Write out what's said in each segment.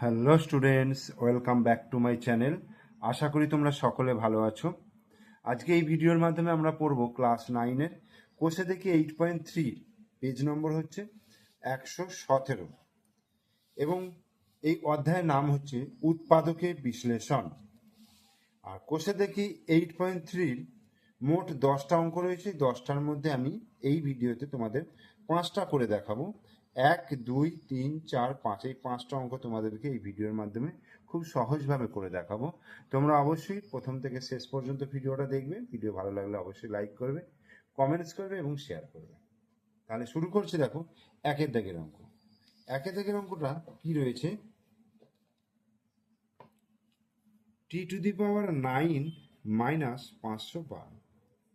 Hello students, welcome back to my channel. আশা করি তোমরা সকলে ভালো আছো। আজকে এই ভিডিওর মাধ্যমে আমরা পড়ব ক্লাস নাইনের। কোষে দেখি eight point three, page number হচ্ছে একশো সতেরো। এবং এই অধ্যায়ের নাম হচ্ছে উৎপাদকের বিশ্লেষণ। আর কোষে দেখি এইট পয়েন্ট থ্রির মোট দশটা অঙ্ক রয়েছে। দশটার মধ্যে আমি এই ভিডিওতে তোমাদের পাঁচটা করে দেখাবো। এক, দুই, তিন, চার, পাঁচ, এই পাঁচটা অঙ্ক তোমাদেরকে এই ভিডিওর মাধ্যমে খুব সহজভাবে করে দেখাবো। তোমরা অবশ্যই প্রথম থেকে শেষ পর্যন্ত ভিডিওটা দেখবে। ভিডিও ভালো লাগলে অবশ্যই লাইক করবে, কমেন্টস করবে এবং শেয়ার করবে। তাহলে শুরু করছি দেখো, একের দাগের অঙ্ক। একের দাগের অঙ্কটা কি রয়েছে? T to the power nine minus পাঁচশো বারো।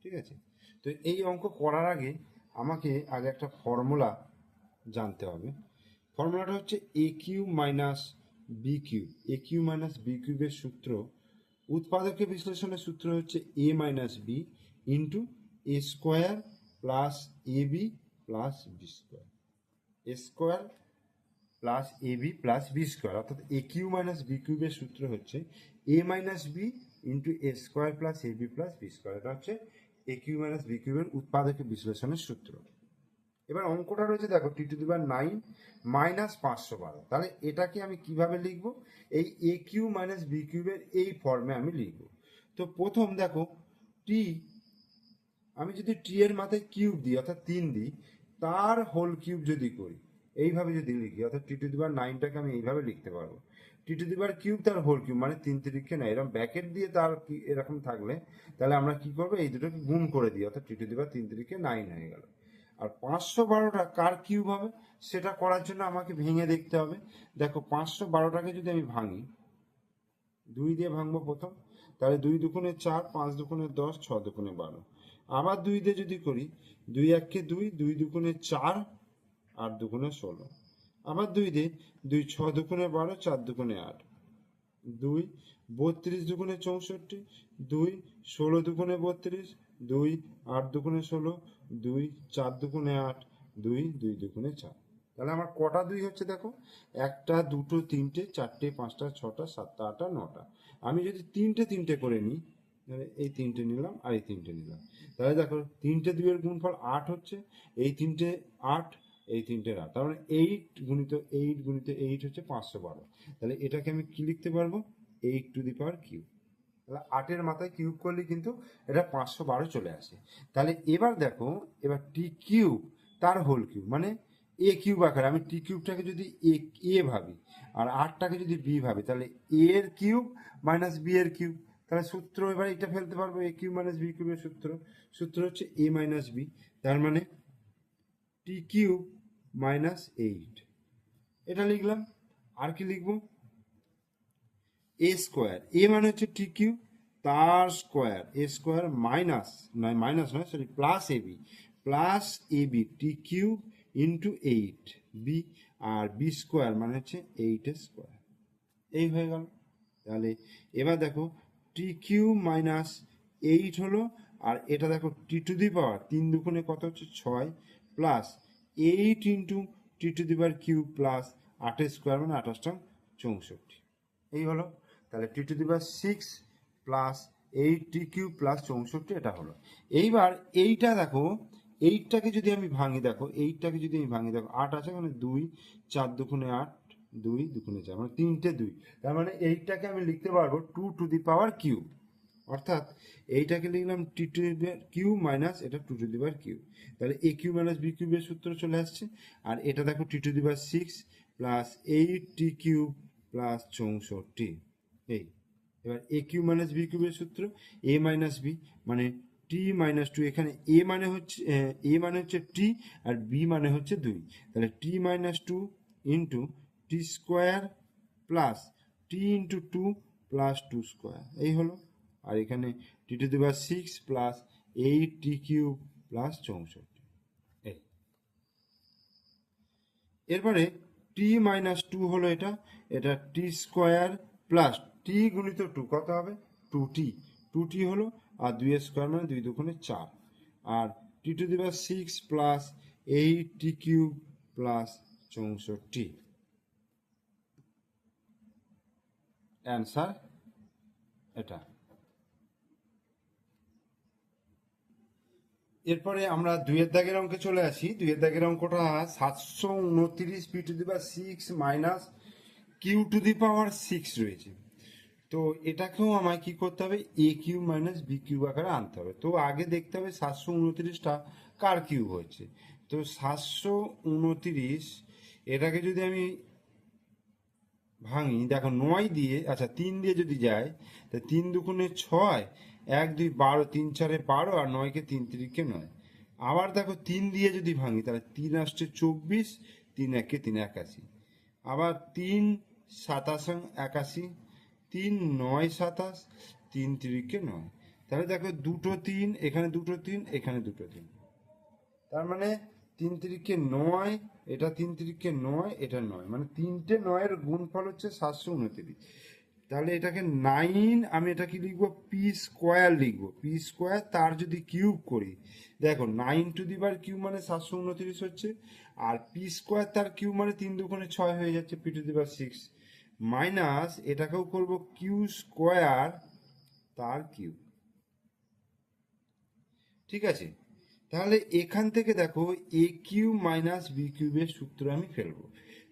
ঠিক আছে? তো এই অঙ্ক করার আগে আমাকে আগে একটা ফর্মুলা জানতে হবে। ফর্মুলাটা হচ্ছে a cube minus b cube a cube minus b কিউবের সূত্র উৎপাদকের বিশ্লেষণের সূত্র হচ্ছে a minus b into a square plus a b plus b square a square plus a b plus b square অর্থাৎ এ কিউ মাইনাস বি কিউবের সূত্র হচ্ছে a minus b into a square plus a b plus b square এটা হচ্ছে এ cube minus B কিউবের উৎপাদকের বিশ্লেষণের সূত্র। এবার অঙ্কটা রয়েছে, দেখো t to the power nine minus পাঁচশো বারো। তাহলে এটাকে আমি কীভাবে লিখব? এই এ কিউ মাইনাস বি কিউবের এই ফর্মে আমি লিখব। তো প্রথম দেখো টি আমি যদি টি এর মাথায় কিউব দিই, অর্থাৎ তিন দিই, তার হোল কিউব যদি করি, এইভাবে যদি লিখি, অর্থাৎ টি টু দিবার নাইনটাকে আমি এইভাবে লিখতে পারব। T to the power cube, তার হোল কিউব মানে তিন তিরিখে না এরকম ব্যাকেট দিয়ে তার এরকম থাকলে, তাহলে আমরা কি করব? এই দুটোকে গুণ করে দিই, অর্থাৎ টি টু দিবার তিন তিরিখে নাইন হয়ে গেল। আর পাঁচশো বারোটা কার কিউব হবে, সেটা করার জন্য আমাকে ভেঙে দেখতে হবে। দেখো, পাঁচশো বারোটাকে যদি আমি ভাঙি, দুই দিয়ে ভাঙবো প্রথম, তাহলে দুই দুগুণে চার, পাঁচ দুগুণে দশ, ছ দুগুণে বারো। আবার দুই দিয়ে যদি করি, দুই এককে দুই দুই দুগুণে চার, আট দুগুণে ষোলো। আবার দুই দিয়ে দুই, ছ দুগুণে বারো, চার দুগুণে আট। দুই, বত্রিশ দুগুণে চৌষট্টি, দুই, ষোলো দুগুণে বত্রিশ, দুই, আট দুগুণে ষোলো দুই চার দুগুণে আট, দুই দুই দুগুণে চার। তাহলে আমার কটা দুই হচ্ছে দেখো? একটা, দুটো, তিনটে, চারটে, পাঁচটা, ছটা, সাতটা, আটটা, নটা। আমি যদি তিনটে তিনটে করে নিই, তাহলে এই তিনটে নিলাম আর এই তিনটে নিলাম। তাহলে দেখো, তিনটে দুইয়ের গুণফল আট হচ্ছে, এই তিনটে আট, এই তিনটে আট। তার মানে এইট গুণিত এইট গুণিত এইট হচ্ছে পাঁচশো বারো। তাহলে এটাকে আমি কি লিখতে পারব? এইট টু দি পাওয়ার তাহলে আটের মাথায় কিউব করলে কিন্তু এটা পাঁচশো বারো চলে আসে। তাহলে এবার দেখো, এবার টি কিউব, তার হোল কিউব মানে এ কিউব আকারে, আমি টি কিউবটাকে যদি এ এ ভাবি আর আটটাকে যদি বি ভাবি, তাহলে এ এর কিউব মাইনাস বি এর কিউব। তাহলে সূত্র এবার এটা ফেলতে পারব এ কিউব মাইনাস বি কিউবের সূত্র। সূত্র হচ্ছে এ মাইনাস বি তার মানে টি কিউব মাইনাস এইট এটা লিখলাম, আর কি লিখব? এ স্কোয়ার এ মানে হচ্ছে টি কিউ তার স্কোয়ার এ স্কোয়ার মাইনাস নয় মাইনাস নয় sorry plus a b plus a b t cube into eight b R B square মানে হচ্ছে এইট এ স্কোয়ার এই হয়ে গেল। তাহলে এবার দেখো টি কিউ মাইনাস এইট হলো, আর এটা দেখো টি টু দি পাওয়ার তিন দুগুণে কত হচ্ছে? ছয় plus eight into t to the power cube plus আটের স্কোয়ার মানে আঠাশটা চৌষট্টি। এই হলো তাহলে t to the power six plus eight t cube plus চৌষট্টি এটা হলো। এইবার এইটা দেখো, এইটটাকে যদি আমি ভাঙি, দেখো, এইটটাকে যদি আমি ভাঙি, দেখো, আট আছে মানে দুই, চার দুগুণে আট, দুই দুগুণে চার মানে তিনটে দুই। তার মানে এইটটাকে আমি লিখতে পারব two to the power cube অর্থাৎ এইটাকে লিখলাম t to the cube minus এটা two to the power cube তাহলে এ কিউ মাইনাস বি কিউবের সূত্র চলে আসছে। আর এটা দেখো t to the power six plus eight t cube plus চৌষট্টি। এই। এবার এ কিউ মাইনাস বি কিউবের সূত্র এ মাইনাস বি মানে টি মাইনাস টু এখানে এ মানে হচ্ছে, এ মানে হচ্ছে টি আর বি মানে হচ্ছে দুই। তাহলে t minus two into t square plus t into two plus two square এই হলো। আর এখানে t to the power six plus eight t cube plus চৌষট্টি। এই। এরপরে টি মাইনাস টু হলো এটা। এটা টি স্কোয়ার প্লাস টি গুণিত টু কত হবে? টু টি টু টি হলো, আর দুই স্কোয়ার মানে দুই দুগুণে চার। আর t to the power six plus eight t cube plus চৌষট্টি। অ্যান্সার এটা। এরপরে আমরা দুইয়ের দাগের অঙ্কে চলে আসি। দুইয়ের দাগের অঙ্কটা সাতশো উনত্রিশ p to the six minus q to the power six রয়েছে। তো এটাকেও আমায় কি করতে হবে? A cube minus b cube আকারে আনতে হবে। তো আগে দেখতে হবে সাতশো উনত্রিশটা কার কিউ হচ্ছে তো সাতশো উনত্রিশ, এটাকে যদি আমি ভাঙি, দেখো নয় দিয়ে আচ্ছা তিন দিয়ে যদি যায়, তা তিন দুগুণে ছয়, এক, দুই, বারো, তিন, চারে বারো, আর নয়কে তিন তিরিকে নয়। আবার দেখো তিন দিয়ে যদি ভাঙি, তাহলে তিন আসছে চব্বিশ, তিন একে তিন একাশি। আবার তিন, সাতাশ, একাশি তিন, নয়, সাতাশ, তিন তিরিকে নয়। তাহলে দেখো দুটো তিন, এখানে দুটো তিন, এখানে দুটো তিন। তার মানে তিন তিরিকে নয়, এটা তিন তিরিকে নয়, এটা নয়। মানে তিনটে নয়ের গুণফল হচ্ছে সাতশো উনত্রিশ। তাহলে এটাকে নাইন, আমি এটা কি লিখব? পি স্কোয়ার লিখব। পি স্কোয়ার তার যদি কিউব করি, দেখো nine to the power cube মানে সাতশো উনত্রিশ হচ্ছে, আর পি স্কোয়ার তার কিউব মানে তিন দুগুণে ছয় হয়ে যাচ্ছে p to the power six. Minus এটাকেও করব কিউ স্কোয়ার তার কিউব ঠিক আছে? তাহলে এখান থেকে দেখো, এ কিউ মাইনাস বি কিউবের সূত্র আমি ফেলব।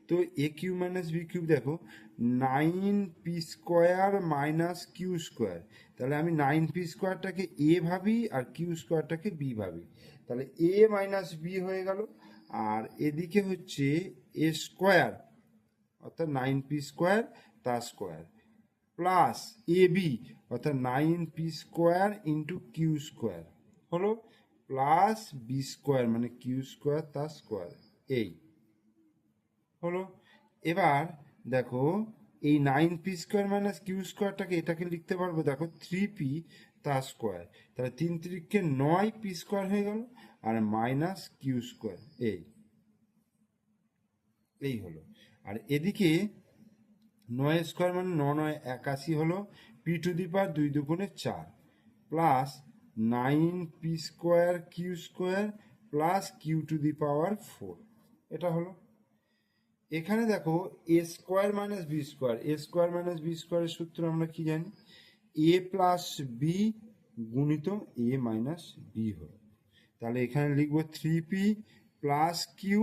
তো a cube minus b cube দেখো, nine p square minus q square. তাহলে আমি নাইন পি স্কোয়ারটাকে এ ভাবি আর কিউ স্কোয়ারটাকে বি ভাবি। তাহলে এ মাইনাস বি হয়ে গেল, আর এদিকে হচ্ছে এ স্কোয়ার। অর্থাৎ নাইন পি স্কোয়ার তার স্কোয়ার প্লাস এ বি অর্থাৎ nine p square into q square হলো প্লাস বি স্কোয়ার মানে কিউ স্কোয়ার তার স্কোয়ার এই। হলো, এবার দেখো, এই nine p square minus q স্কোয়ারটাকে এটাকে লিখতে পারব, দেখো থ্রি পি তার স্কোয়ার তাহলে তিন তিরিখকে নয় পি স্কোয়ার হয়ে গেল, আর মাইনাস কিউ স্কোয়ার এই। এই হলো। আর এদিকে নয় স্কোয়ার মানে ন নয় একাশি হলো পি টু দি পাওয়ার দুই দুগুণে চার plus nine p square q square plus q to the power four এটা হলো। এখানে দেখো a square minus b square a square minus b স্কোয়ারের সূত্র আমরা কি জানি? এ প্লাস বি গুণিত এ মাইনাস বি হলো। তাহলে এখানে লিখব থ্রি পি প্লাস কিউ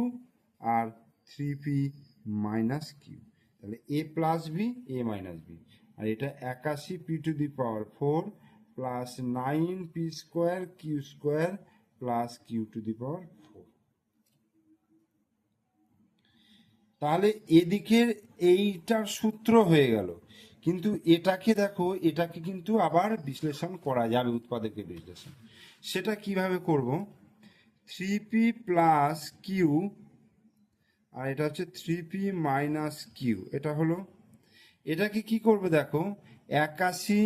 আর থ্রি পি মাইনাস কিউ তাহলে a plus b a minus b আর এটা একাশি p to the power four plus nine p square q square plus q to the power four তাহলে এদিকের এইটার সূত্র হয়ে গেল। কিন্তু এটাকে দেখো, এটাকে কিন্তু আবার বিশ্লেষণ করা যাবে উৎপাদকের বিশ্লেষণ। সেটা কীভাবে করব? থ্রি পি প্লাস কিউ আর এটা হচ্ছে থ্রি পি মাইনাস কিউ এটা হলো, এটাকে কি করবে দেখো, একাশি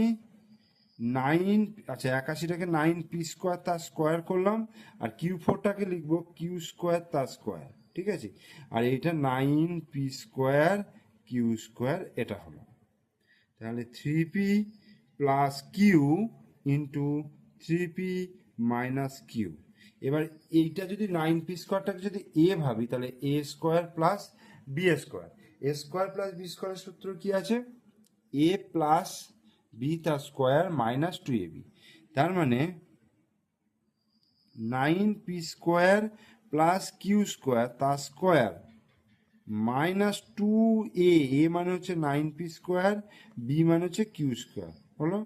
নাইন আচ্ছা একাশিটাকে নাইন পি স্কোয়ার তার স্কোয়ার করলাম, আর কিউ ফোরটাকে লিখব কিউ স্কোয়ার তার স্কোয়ার ঠিক আছে? আর এটা nine p square q square এটা হলো। তাহলে three p plus q into three p minus q এবার এইটা যদি নাইন পি স্কোয়ারটাকে যদি এ ভাবি, তাহলে a square plus b square a square plus b স্কোয়ারের সূত্র কি আছে? এ প্লাস বি তার square minus two a b তার মানে nine p square plus q square তার square minus two a a মানে হচ্ছে নাইন পি স্কোয়ার বি মানে হচ্ছে কিউ স্কোয়ার হলো?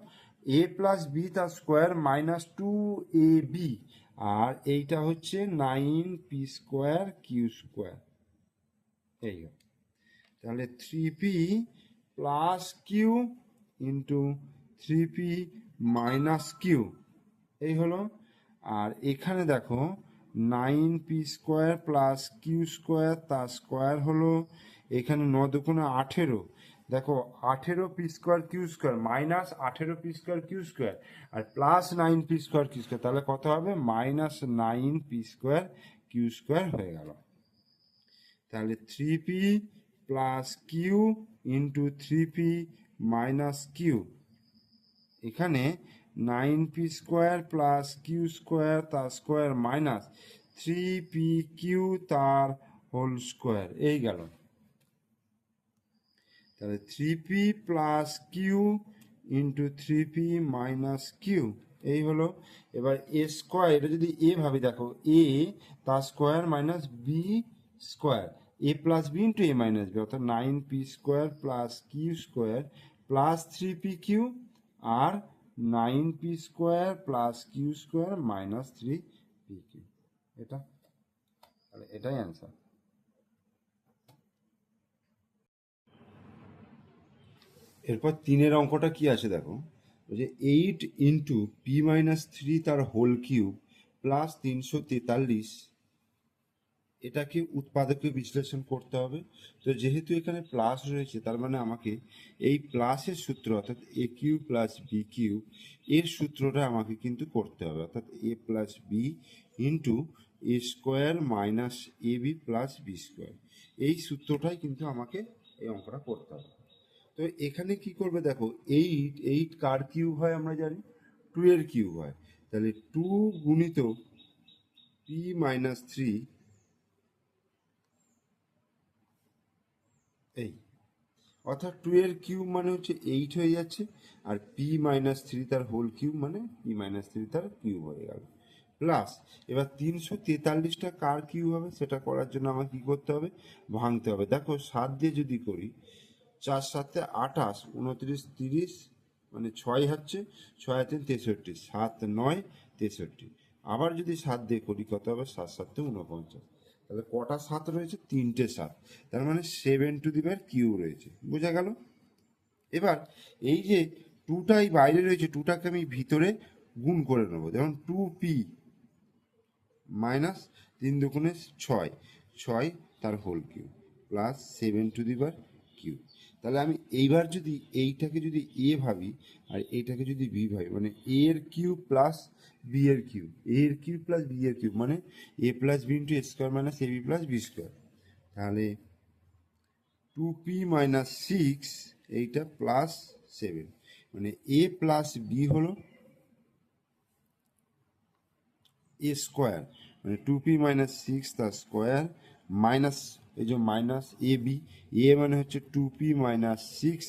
এ প্লাস বি তার square minus two a b আর এইটা হচ্ছে nine p square q square. এই হলো। তাহলে three p plus q into three p minus q. এই হলো। আর এখানে দেখো, nine p square plus q square তার স্কোয়ার হলো এখানে ন দুগুণে আঠেরো। দেখো আঠেরো p square q square, minus আঠেরো পি স্কোয়ার কিউ স্কোয়ার, আর plus nine p square q square, তাহলে কত হবে? Minus nine p square q square হয়ে গেল। তাহলে three p plus q into three p minus q. এখানে nine p square plus q square তার square minus three p q তার whole square এই গেল। তাহলে three p plus q into three p minus q এই হলো। এবার এ square এটা যদি এ ভাবে, দেখো এ তার square minus b square a plus b into a minus b অর্থাৎ nine p square plus q square plus three p q আর nine p square plus q square minus three p q এটা? তাহলে এটাই answer এরপর তিনের অঙ্কটা কি আছে দেখো? যে eight into p minus three তার হোল কিউব প্লাস তিনশো তেতাল্লিশ, এটাকে উৎপাদকে বিশ্লেষণ করতে হবে। তো যেহেতু এখানে প্লাস রয়েছে, তার মানে আমাকে এই প্লাসের সূত্র অর্থাৎ a cube plus b cube এর সূত্রটা আমাকে কিন্তু করতে হবে। অর্থাৎ a plus b into a square minus a b plus b square এই সূত্রটাই কিন্তু আমাকে এই অঙ্কটা করতে হবে। তো এখানে কি করবে দেখো এইট এইট কার কিউব হয় আমরা জানি? টু এর কিউব হয়। তাহলে টু গুণিত পি মাইনাস থ্রি এই। অর্থাৎ টু এর কিউব মানে হচ্ছে এইট হয়ে যাচ্ছে, আর পি মাইনাস থ্রি তার হোল কিউব মানে পি মাইনাস থ্রি তার কিউব হয়ে গেল। প্লাস এবার তিনশো তেতাল্লিশটা কার কিউব হবে, সেটা করার জন্য আমাকে কী করতে হবে? ভাঙতে হবে। দেখো, সাত দিয়ে যদি করি চার সাতে আঠাশ, উনত্রিশ তিরিশ মানে ছয় হচ্ছে, ছয় তিন তেষট্টি, সাত নয় তেষট্টি। আবার যদি সাত দিয়ে করি, কত হবে? সাত সাতে উনপঞ্চাশ তাহলে কটা সাত রয়েছে? তিনটে সাত। তার মানে seven to the power cube রয়েছে। বোঝা গেল? এবার এই যে টুটাই বাইরে রয়েছে, টুটাকে আমি ভিতরে গুণ করে নেব। যেমন টু পি মাইনাস তিন দুগুণে ছয় ছয় তার whole cube, plus seven to the cube তাহলে আমি এইবার যদি এইটাকে যদি এ ভাবি আর এইটাকে যদি বি ভাবি মানে এ এর কিউ প্লাস বি এর কিউ এ এর কিউ প্লাস বি এর কিউ মানে a plus b into a square minus a b plus b square তাহলে টু পি মাইনাস সিক্স এইটা প্লাস সেভেন মানে এ প্লাস বি হলো a square মানে two p minus six তার square minus এই যে মাইনাস এ বি এ মানে হচ্ছে two p minus six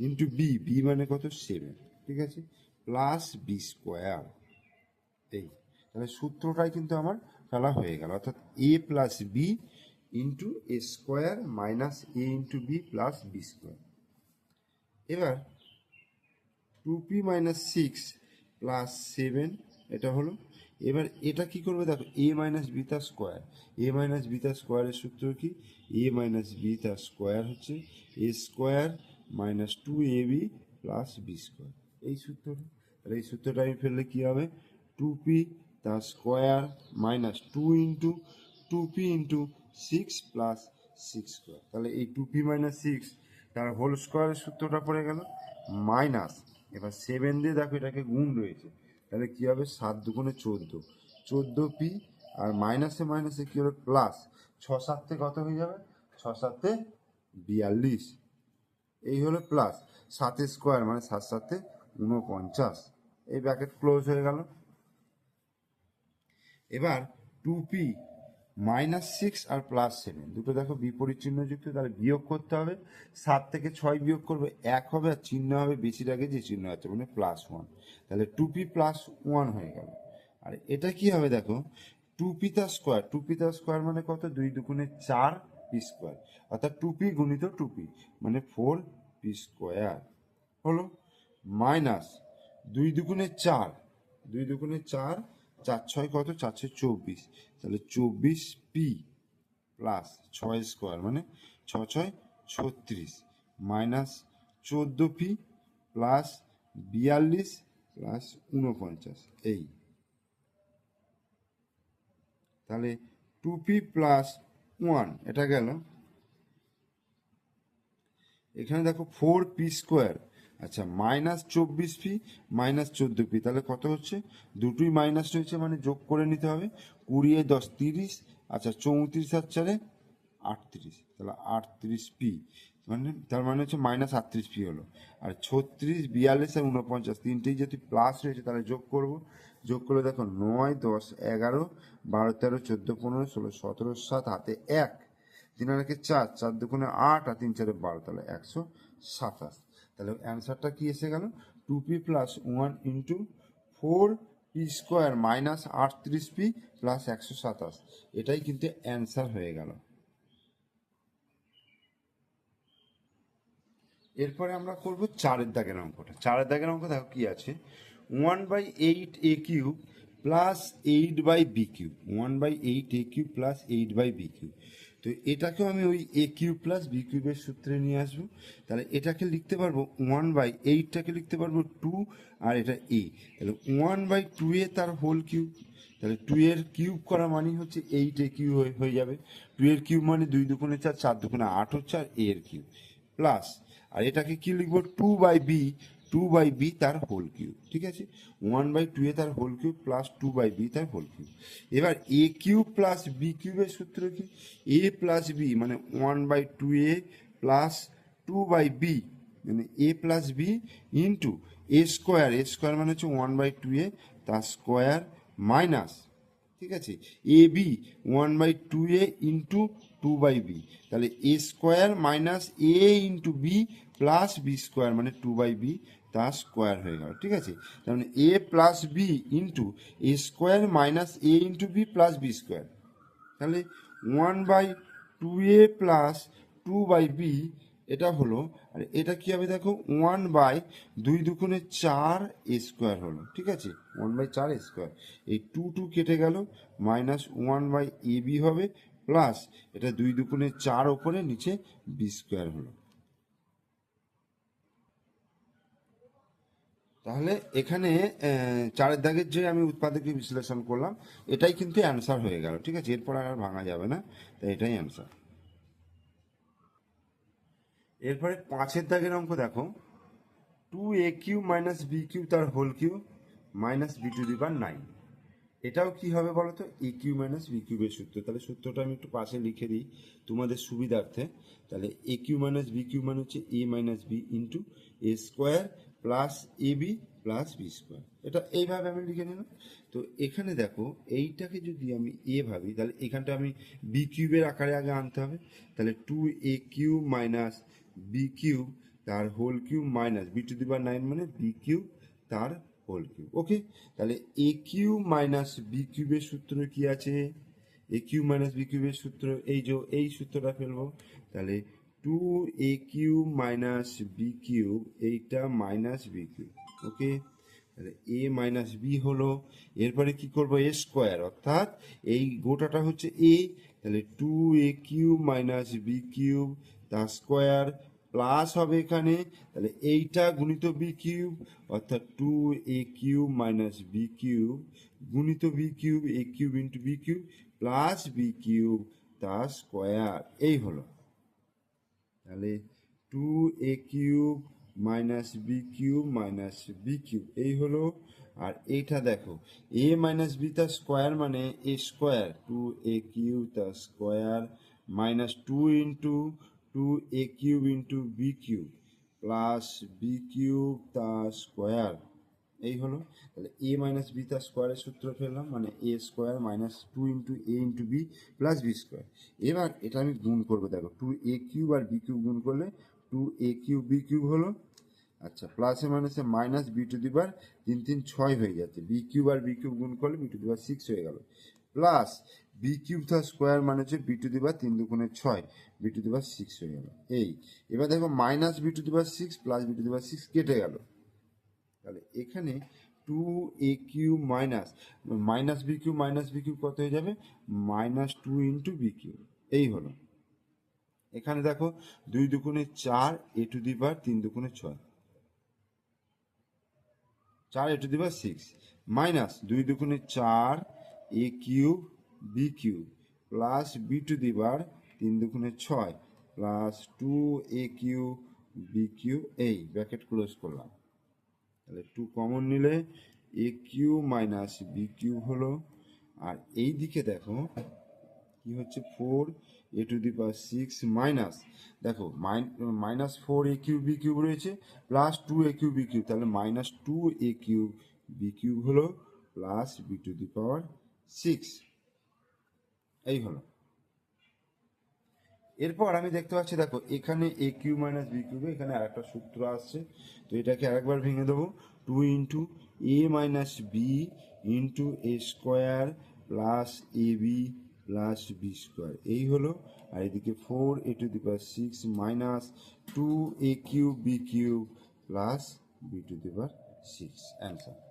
into b b মানে কত? সেভেন ঠিক আছে? প্লাস বি স্কোয়ার এই। তাহলে সূত্রটাই কিন্তু আমার ফেলা হয়ে গেল। অর্থাৎ a plus b into a square minus a into b plus b square এবার two p minus six plus seven এটা হলো। এবার এটা কি করবে? দেখো এ মাইনাস বি তার স্কোয়ার এ মাইনাস বি তার স্কোয়ারের সূত্র কি? এ মাইনাস বি তার স্কোয়ার হচ্ছে a square minus two a b plus b square এই সূত্রটা। তাহলে এই সূত্রটা আমি ফেললে কী হবে? টু পি তার square minus two into two p into six plus six square তাহলে এই টু পি মাইনাস সিক্স তার হোল স্কোয়ারের সূত্রটা পড়ে গেল। মাইনাস এবার সেভেন দিয়ে দেখো এটাকে গুণ রয়েছে। তাহলে কী হবে? সাত দুগুণে চোদ্দ। চোদ্দ পি আর মাইনাসে মাইনাসে কী হবে প্লাস ছ সাতে কত হয়ে যাবে? ছ সাতে বিয়াল্লিশ। এই হলো প্লাস। সাতে স্কোয়ার মানে সাত সাতে উনপঞ্চাশ এই ব্র্যাকেট ক্লোজ হয়ে গেল। এবার টু পি মাইনাস সিক্স আর প্লাস সেভেন। দুটো দেখো বিপরীত চিহ্ন যুক্ত তাহলে বিয়োগ করতে হবে। সাত থেকে ছয় বিয়োগ করবে, এক হবে আর চিহ্ন হবে বেশির আগে যে চিহ্ন আছে মানে প্লাস ওয়ান তাহলে টু পি প্লাস ওয়ান হয়ে গেল। আর এটা কি হবে দেখো টু পিতা স্কোয়ার টু পিতা স্কোয়ার মানে কত? দুই দুগুণে চার পি স্কোয়ার অর্থাৎ টু পি গুণিত টু পি মানে ফোর পি স্কোয়ার হলো মাইনাস দুই দুগুণে চার, দুই দুগুণে চার চার, ছয় কত? চার, ছয়, চব্বিশ। তাহলে চব্বিশ পি প্লাস ছয় স্কোয়ার মানে ছ ছয়, ছত্রিশ। মাইনাস চোদ্দ পি প্লাস বিয়াল্লিশ প্লাস উনপঞ্চাশ এই। তাহলে টু পি প্লাস ওয়ান এটা গেল। এখানে দেখো ফোর পি স্কোয়ার আচ্ছা মাইনাস চব্বিশ পি, মাইনাস চোদ্দ পি, তাহলে কত হচ্ছে? দুটোই মাইনাস রয়েছে মানে যোগ করে নিতে হবে। কুড়ি দশ তিরিশ আচ্ছা চৌত্রিশ আর চারে আটত্রিশ, তাহলে আটত্রিশ পি মানে তার মানে হচ্ছে মাইনাস আটত্রিশ পি হলো। আর ছত্রিশ, বিয়াল্লিশ আর উনপঞ্চাশ তিনটেই যেহেতু প্লাস রয়েছে, তাহলে যোগ করব। যোগ করলে দেখো নয়, দশ, এগারো, বারো, তেরো, চোদ্দ, পনেরো, ষোলো, সতেরো, সাত, হাতে এক, তিন আর চার চার দুগুণে আট আর তিন চারে বারো, তাহলে একশো সাতাশ। তাহলে অ্যান্সারটা কি এসে গেল? Two p plus one into four p square minus আটত্রিশ পি প্লাস একশো সাতাশ। এটাই কিন্তু অ্যান্সার হয়ে গেল। এরপরে আমরা করব চারের দাগের অঙ্কটা। চারের দাগের অঙ্ক দেখো কি আছে? One by eight a cube plus eight by b cube one by eight a cube plus eight by b cube তো এটাকেও আমি ওই এ কিউ প্লাস বি কিউবের সূত্রে নিয়ে আসব। তাহলে এটাকে লিখতে পারব ওয়ান বাই এইটটাকে লিখতে পারব টু আর এটা এ তাহলে ওয়ান বাই টু এ তার হোল কিউব তাহলে টু এর কিউব করা মানে হচ্ছে এইট এ কিউ হয়ে যাবে। টু এর কিউব মানে দুই দুগুণে চার চার দুগুণে আট হচ্ছে আর এ এর কিউব প্লাস আর এটাকে কি লিখব? Two by b two by b তার হোল কিউব ঠিক আছে? ওয়ান বাই টু এ তার whole cube plus two by b তার হোল কিউব এবার এ কিউব প্লাস বি কিউবের সূত্র কি? এ প্লাস বি মানে one by two a plus two by b মানে a plus b into a square a square মানে হচ্ছে one by two a তার স্কোয়ার মাইনাস ঠিক আছে? A b one by two a into two by b তাহলে a square minus a into b plus b square মানে two by b তার square হয়ে গেল, ঠিক আছে? তার মানে a plus b into a square minus a into b plus b square তাহলে one by two a plus two by b এটা হলো, আর এটা কি হবে দেখো? ওয়ান বাই দুই দুগুণে চার এ স্কোয়ার হলো, ঠিক আছে? ওয়ান বাই চার এ স্কোয়ার এই টু টু কেটে গেল minus one by a b হবে প্লাস এটা দুই দুগুণে চার ওপরে নিচে বি স্কোয়ার হলো। তাহলে এখানে চারের দাগের যে আমি উৎপাদকে বিশ্লেষণ করলাম, এটাই কিন্তু অ্যান্সার হয়ে গেল, ঠিক আছে? এরপর আর ভাঙা যাবে না, তাই এটাই অ্যান্সার এরপরে পাঁচের দাগের অঙ্ক দেখো। Two a cube minus b cube তার whole cube minus b to the power nine এটাও কি হবে বলো তো এ কিউ মাইনাস বি কিউবের সূত্র। তাহলে সূত্রটা আমি একটু পাশে লিখে দিই তোমাদের সুবিধার্থে। তাহলে a cube minus b cube মানে হচ্ছে a minus b into a square plus a b plus b square এটা এইভাবে আমি লিখে নিলাম। তো এখানে দেখো, এইটাকে যদি আমি এ ভাবি, তাহলে এখানটা আমি বি কিউবের আকারে আগে আনতে হবে। তাহলে two a cube minus b cube তার whole cube minus b to the power nine মানে বি কিউব তার হোল কিউব ওকে তাহলে এ কিউ মাইনাস বি কিউবের সূত্র কি আছে? এ কিউ মাইনাস বি কিউবের সূত্র, এই যে, এই সূত্রটা ফেলব। তাহলে two a cube minus b cube এইটা minus b cube okay a minus b হলো, এরপরে কি করব? এ স্কোয়ার অর্থাৎ এই গোটাটা হচ্ছে এ তাহলে two a cube minus b cube তার স্কোয়ার প্লাস হবে এখানে, তাহলে এইটা গুণিত বি কিউব অর্থাৎ two a cube minus b cube গুণিত b cube a cube into b cube plus b cube তার স্কোয়ার এই হলো। তাহলে two a cube minus b cube minus b cube এই হলো। আর এইটা দেখো এ মাইনাস বি তার স্কোয়ার মানে a square two a cube তার square minus two into two a cube into b cube plus b cube তার square এই হলো। তাহলে এ মাইনাস বি তার স্কোয়ারের সূত্র ফেললাম মানে a square minus two into a into b plus b square এবার এটা আমি গুণ করব, দেখো টু এ কিউব আর বি কিউব গুণ করলে two a cube b cube হলো। আচ্ছা প্লাসে মাইনাসে মাইনাস বি টু দিবার তিন তিন ছয় হয়ে যাচ্ছে। বি কিউব আর বি কিউব গুণ করলে b to the the power six হয়ে গেল। প্লাস বি কিউব তার স্কোয়ার মানে হচ্ছে বি টু দিবার তিন দুগুণে ছয় বি টু দিবার সিক্স হয়ে গেল। এই, এবার দেখো minus b to the power six plus b to the power six কেটে গেল। তাহলে এখানে two a cube minus minus b cube minus b cube কত হয়ে যাবে? Minus two into b cube এই হলো। এখানে দেখো, দুই দুগুণে চার এ টু দি পাওয়ার তিন দুগুণে ছয়। চার a to the power six minus দুই দুগুণে চার a cube b cube plus b to the power তিন দুগুণে ছয়। Plus two a cube b cube এই ব্র্যাকেট ক্লোজ করলাম। তাহলে টু কমন নিলে a cube minus b cube হলো, আর এই দিকে দেখো কি হচ্ছে four a to the power six minus দেখো minus four a cube b cube রয়েছে plus two a cube b cube, তাহলে minus two a cube b cube হলো plus b to the power six এই হলো। এরপর আমি দেখতে পাচ্ছি, দেখো, এখানে এ কিউ মাইনাস বি কিউবে এখানে আরেকটা সূত্র আসছে। তো এটাকে আরেকবার ভেঙে দেবো। Two into a minus b into a square plus a b plus b square. এই হলো, আর এদিকে four a to the power six minus two a cube b cube plus b to the power six. Answer.